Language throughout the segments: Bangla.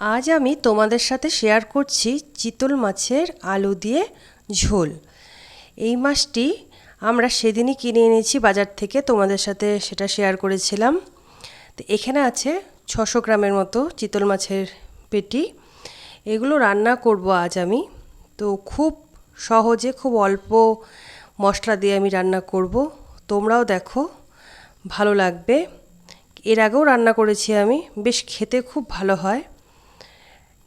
আজ আমি তোমাদের সাথে শেয়ার করছি চিতল মাছের আলু দিয়ে ঝোল। এই মাছটি আমরা সেদিনই কিনে এনেছি, বাজার থেকে তোমাদের সাথে সেটা শেয়ার করেছিলাম। তো এখানে আছে ছশো গ্রামের মতো চিতল মাছের পেটি। এগুলো রান্না করব আজ আমি। তো খুব সহজে, খুব অল্প মশলা দিয়ে আমি রান্না করব। তোমরাও দেখো, ভালো লাগবে। এর আগেও রান্না করেছি আমি। বেশ খেতে খুব ভালো হয়।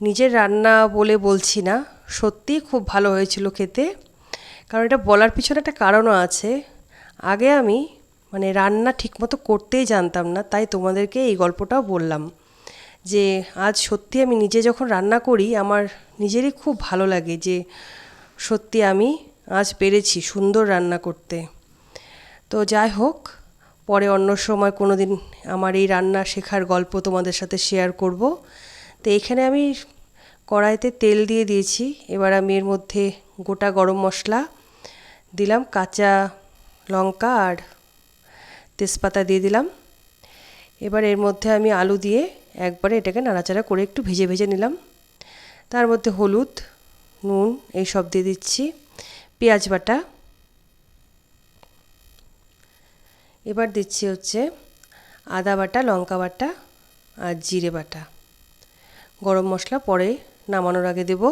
নিজের রান্না বলে বলছি না, সত্যিই খুব ভালো হয়েছিল খেতে। কারণ এটা বলার পিছনে একটা কারণও আছে। আগে আমি মানে রান্না ঠিকমতো করতেই জানতাম না, তাই তোমাদেরকে এই গল্পটাও বললাম। যে আজ সত্যি আমি নিজে যখন রান্না করি, আমার নিজেরই খুব ভালো লাগে যে সত্যি আমি আজ পেরেছি সুন্দর রান্না করতে। তো যাই হোক, পরে অন্য সময় কোনো দিন আমার এই রান্না শেখার গল্প তোমাদের সাথে শেয়ার করব। তো এখানে আমি কড়াইতে তেল দিয়ে দিয়েছি। এবার আমি এর মধ্যে গোটা গরম মশলা দিলাম, কাঁচা লঙ্কা আর তেজপাতা দিয়ে দিলাম। এবার এর মধ্যে আমি আলু দিয়ে একবারে এটাকে নাড়াচাড়া করে একটু ভেজে ভেজে নিলাম। তার মধ্যে হলুদ, নুন এই সব দিয়ে দিচ্ছি, পেঁয়াজ বাটা। এবার দিচ্ছি হচ্ছে আদা বাটা, লঙ্কা বাটা আর জিরে বাটা। গরম মশলা পরে নামানোর আগে দেব।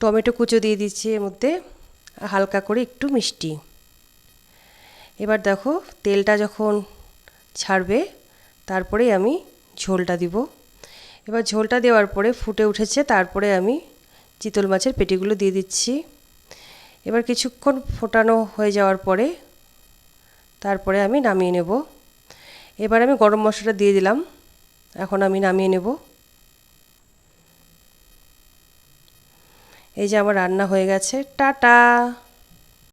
টমেটো কুচো দিয়ে দিচ্ছি এর মধ্যে, হালকা করে একটু মিষ্টি। এবার দেখো, তেলটা যখন ছাড়বে, তারপরে আমি ঝোলটা দিব। এবার ঝোলটা দেওয়ার পরে ফুটে উঠেছে, তারপরে আমি চিতল মাছের পেটিগুলো দিয়ে দিচ্ছি। এবার কিছুক্ষণ ফোটানো হয়ে যাওয়ার পরে তারপরে আমি নামিয়ে নেব। এবার আমি গরম মশলাটা দিয়ে দিলাম। এখন আমি নামিয়ে নেব। এই যে আমার রান্না হয়ে গেছে। টাটা!